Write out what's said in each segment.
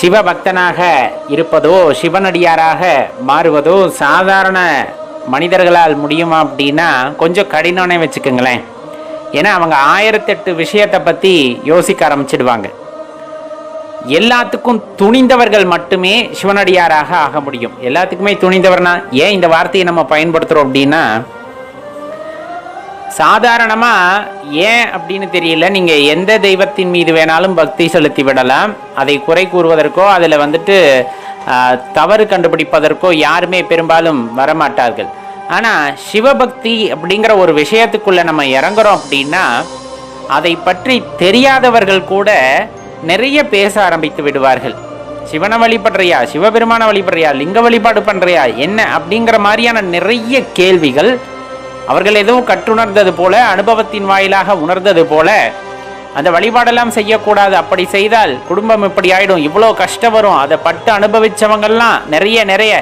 சிவபக்தனாக இருப்பதோ சிவனடியாராக மாறுவதோ சாதாரண மனிதர்களால் முடியுமா அப்படின்னா கொஞ்சம் கடினம்னே வச்சுக்கோங்களேன். ஏன்னா அவங்க ஆயிரத்தெட்டு விஷயத்தை பற்றி யோசிக்க ஆரம்பிச்சிடுவாங்க. எல்லாத்துக்கும் துணிந்தவர்கள் மட்டுமே சிவனடியாராக ஆக முடியும். எல்லாத்துக்குமே துணிந்தவர்னா ஏன் இந்த வார்த்தையை நம்ம பயன்படுத்துகிறோம் அப்படின்னா சாதாரணமாக ஏன் அப்படின்னு தெரியல. நீங்கள் எந்த தெய்வத்தின் மீது வேணாலும் பக்தி செலுத்தி விடலாம். அதை குறை கூறுவதற்கோ அதில் வந்துட்டு தவறு கண்டுபிடிப்பதற்கோ யாருமே பெரும்பாலும் வரமாட்டார்கள். ஆனால் சிவபக்தி அப்படிங்கிற ஒரு விஷயத்துக்குள்ளே நம்ம இறங்குறோம் அப்படின்னா அதை பற்றி தெரியாதவர்கள் கூட நிறைய பேச ஆரம்பித்து விடுவார்கள். சிவனை வழிபடுறியா? சிவபெருமான வழிபடுறியா? லிங்க வழிபாடு பண்ணுறியா என்ன? அப்படிங்கிற மாதிரியான நிறைய கேள்விகள் அவர்கள் எதுவும் கற்றுணர்ந்தது போல அனுபவத்தின் வாயிலாக உணர்ந்தது போல அந்த வழிபாடெல்லாம் செய்யக்கூடாது. அப்படி செய்தால் குடும்பம் இப்படி ஆயிடும். இவ்வளோ கஷ்டம் வரும். அதை பட்டு அனுபவித்தவங்கள்லாம் நிறைய நிறைய.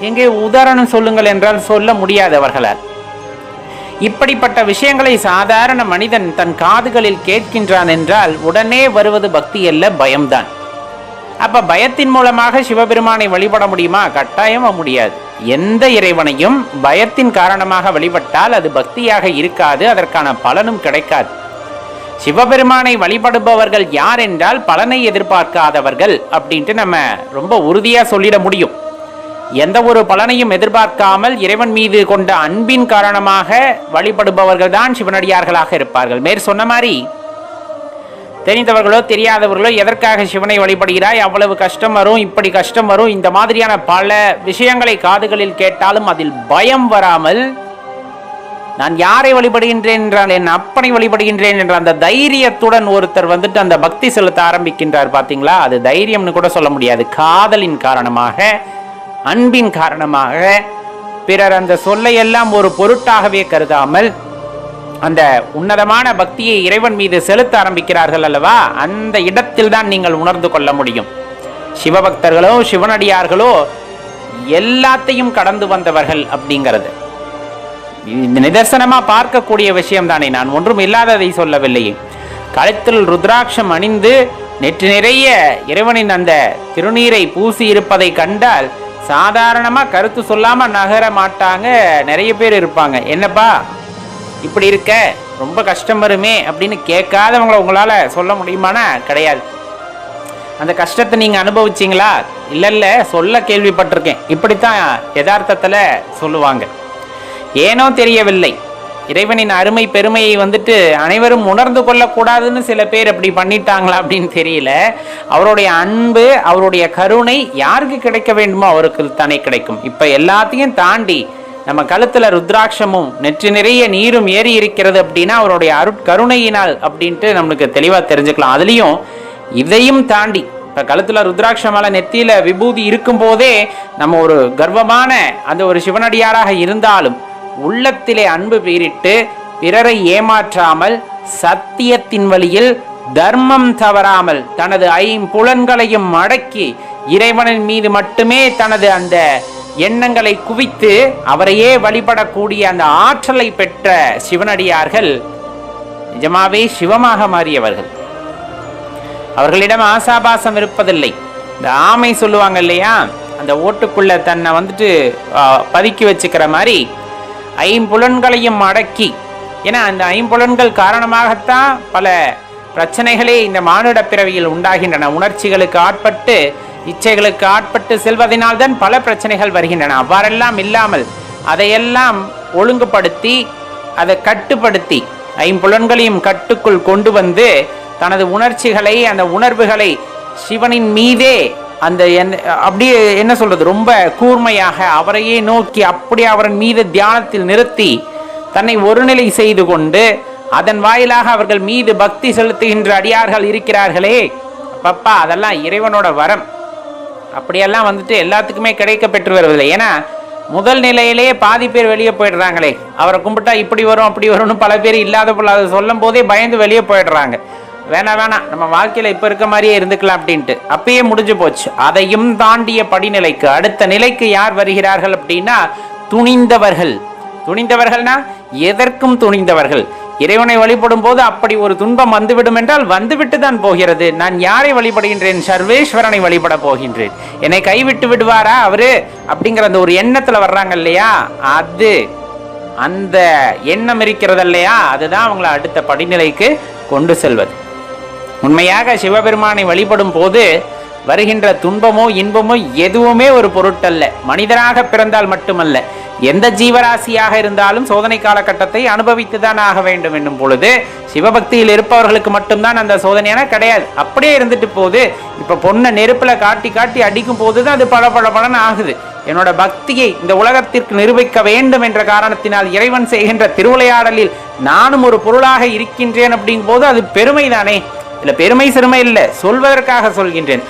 எங்கே உதாரணம் சொல்லுங்கள் என்றால் சொல்ல முடியாது அவர்களால். இப்படிப்பட்ட விஷயங்களை சாதாரண மனிதன் தன் காதுகளில் கேட்கின்றான் என்றால் உடனே வருவது பக்தி அல்ல பயம்தான். அப்ப பயத்தின் மூலமாக சிவபெருமானை வழிபட முடியுமா? கட்டாயமா முடியாது. எந்த இறைவனையும் பயத்தின் காரணமாக வழிபட்டால் அது பக்தியாக இருக்காது அதற்கான பலனும் கிடைக்காது. சிவபெருமானை வழிபடுபவர்கள் யார் என்றால் பலனை எதிர்பார்க்காதவர்கள் அப்படின்ட்டு நம்ம ரொம்ப உறுதியாக சொல்லிட முடியும். எந்த ஒரு பலனையும் எதிர்பார்க்காமல் இறைவன் மீது கொண்ட அன்பின் காரணமாக வழிபடுபவர்கள் தான் சிவனடியார்களாக இருப்பார்கள். மேற் சொன்ன மாதிரி தெரிந்தவர்களோ தெரியாதவர்களோ எதற்காக சிவனை வழிபடுகிறாய்? அவ்வளவு கஷ்டம் வரும் இப்படி கஷ்டம் வரும். இந்த மாதிரியான பல விஷயங்களை காதுகளில் கேட்டாலும் அதில் பயம் வராமல் நான் யாரை வழிபடுகின்றேன் என்றால் என் அப்பனை வழிபடுகின்றேன் என்ற அந்த தைரியத்துடன் ஒருத்தர் வந்துட்டு அந்த பக்தி செலுத்த ஆரம்பிக்கின்றார் பார்த்தீங்களா அது தைரியம்னு கூட சொல்ல முடியாது. காதலின் காரணமாக அன்பின் காரணமாக பிறர் அந்த சொல்லையெல்லாம் ஒரு பொருட்டாகவே கருதாமல் அந்த உன்னதமான பக்தியை இறைவன் மீது செலுத்த ஆரம்பிக்கிறார்கள் அல்லவா? அந்த இடத்தில் தான் நீங்கள் உணர்ந்து கொள்ள முடியும். சிவபக்தர்களோ சிவனடியார்களோ எல்லாத்தையும் கடந்து வந்தவர்கள் அப்படிங்கிறது. நிதர்சனமாக பார்க்கக்கூடிய விஷயம் தானே நான் ஒன்றும் இல்லாததை சொல்லவில்லையே கழுத்தில் ருத்ராட்சம் அணிந்து நெற்று நிறைய இறைவனின் அந்த திருநீரை பூசி இருப்பதை கண்டால் சாதாரணமாக கருத்து சொல்லாமல் நகர மாட்டாங்க நிறைய பேர் இருப்பாங்க. என்னப்பா? இப்படி இருக்க ரொம்ப கஷ்டம் வருமே அப்படின்னு கேட்காதவங்கள உங்களால் சொல்ல முடியுமானா? கிடையாது. அந்த கஷ்டத்தை நீங்கள் அனுபவிச்சீங்களா? இல்லை இல்லை சொல்ல கேள்விப்பட்டிருக்கேன். இப்படித்தான் யதார்த்தத்தில் சொல்லுவாங்க. ஏனோ தெரியவில்லை. இறைவனின் அருமை பெருமையை வந்துட்டு அனைவரும் உணர்ந்து கொள்ளக்கூடாதுன்னு சில பேர் அப்படி பண்ணிட்டாங்களா அப்படின்னு தெரியல. அவருடைய அன்பு அவருடைய கருணை யாருக்கு கிடைக்க வேண்டுமோ அவருக்கு தானே கிடைக்கும். இப்போ எல்லாத்தையும் தாண்டி நம்ம கழுத்துல ருத்ராட்சமும் நெற்றி நிறைய நீரும் ஏறி இருக்கிறது அப்படின்னா அவருடைய அருட்கருணையினால் அப்படின்ட்டு நம்மளுக்கு தெளிவா தெரிஞ்சுக்கலாம். அதுலயும் இதையும் தாண்டி இப்போ கழுத்தில் ருத்ராட்சமால நெத்தியில் விபூதி இருக்கும்போதே நம்ம ஒரு கர்வமான அந்த ஒரு சிவனடியாராக இருந்தாலும் உள்ளத்திலே அன்பு பீரிட்டு பிறரை ஏமாற்றாமல் சத்தியத்தின் வழியில் தர்மம் தவறாமல் தனது ஐம்புலன்களையும் அடக்கி இறைவனின் மீது மட்டுமே தனது அந்த எண்ணங்களை குவித்து அவரையே வழிபடக்கூடிய அந்த ஆற்றலை பெற்ற சிவனடியார்கள் நிஜமாவே சிவமாக மாறியவர்கள். அவர்களிடம் ஆசாபாசம் இருப்பதில்லை. இந்த ஆமை சொல்லுவாங்க இல்லையா? அந்த ஓட்டுக்குள்ள தன்னை வந்துட்டு பதுக்கி வச்சுக்கிற மாதிரி ஐம்புலன்களையும் அடக்கி. ஏன்னா அந்த ஐம்புலன்கள் காரணமாகத்தான் பல பிரச்சனைகளே இந்த மானுட பிறவியில் உண்டாகின்றன. உணர்ச்சிகளுக்கு ஆட்பட்டு இச்சைகளுக்கு ஆட்பட்டு செல்வதனால்தான் பல பிரச்சனைகள் வருகின்றன. அவ்வாறெல்லாம் இல்லாமல் அதையெல்லாம் ஒழுங்குபடுத்தி அதை கட்டுப்படுத்தி ஐம்புலன்களையும் கட்டுக்குள் கொண்டு வந்து தனது உணர்ச்சிகளை அந்த உணர்வுகளை சிவனின் மீதே அந்த அப்படியே என்ன சொல்றது ரொம்ப கூர்மையாக அவரையே நோக்கி அப்படியே அவரின் மீது தியானத்தில் நிறுத்தி தன்னை ஒருநிலை செய்து கொண்டு அதன் வாயிலாக அவர்கள் மீது பக்தி செலுத்துகின்ற அடியார்கள் இருக்கிறார்களே. அப்பப்பா அதெல்லாம் இறைவனோட வரம். அப்படியெல்லாம் வந்துட்டு எல்லாத்துக்குமே கிடைக்க பெற்று வருவதில்லை. ஏன்னா முதல் நிலையிலேயே பாதி பேர் வெளியே போயிடுறாங்களே. அவரை கும்பிட்டா இப்படி வரும் அப்படி வரும்னு பல பேர் இல்லாத பொல்லாத சொல்லும் போதே பயந்து வெளியே போயிடுறாங்க. வேணாம் வேணாம் நம்ம வாழ்க்கையில் இப்போ இருக்க மாதிரியே இருந்துக்கலாம் அப்படின்ட்டு. அப்பயே முடிஞ்சு போச்சு. அதையும் தாண்டிய படிநிலைக்கு அடுத்த நிலைக்கு யார் வருகிறார்கள் அப்படின்னா துணிந்தவர்கள். துணிந்தவர்கள்னா எதற்கும் துணிந்தவர்கள். இறைவனை வழிபடும் போது அப்படி ஒரு துன்பம் வந்துவிடும் என்றால் வந்துவிட்டு தான் போகிறது. நான் யாரை வழிபடுகின்றேன்? சர்வேஸ்வரனை வழிபட போகின்றேன். என்னை கைவிட்டு விடுவாரா அவரு? அப்படிங்கிற அந்த ஒரு எண்ணத்துல வர்றாங்க இல்லையா? அது அந்த எண்ணம் இருக்கிறது இல்லையா அதுதான் அவங்கள அடுத்த படிநிலைக்கு கொண்டு செல்வது. உண்மையாக சிவபெருமானை வழிபடும் போது வருகின்ற துன்பமோ இன்பமோ எதுவுமே ஒரு பொருட்டல்ல. மனிதராக பிறந்தால் மட்டுமல்ல. எந்த ஜீவராசியாக இருந்தாலும் சோதனை காலகட்டத்தை அனுபவித்துதான் ஆக வேண்டும் என்னும் பொழுது சிவபக்தியில் இருப்பவர்களுக்கு மட்டும்தான் அந்த சோதனையான கிடையாது. அப்படியே இருந்துட்டு போகுது. இப்போ பொண்ணை நெருப்பில் காட்டி காட்டி அடிக்கும் போது தான் அது பல பல பலன் ஆகுது. என்னோட பக்தியை இந்த உலகத்திற்கு நிரூபிக்க வேண்டும் என்ற காரணத்தினால் இறைவன் செய்கின்ற திருவிளையாடலில் நானும் ஒரு பொருளாக இருக்கின்றேன் அப்படிங்கும் போது அது பெருமைதானே? இல்லை பெருமை சிறுமை இல்லை. சொல்வதற்காக சொல்கின்றேன்.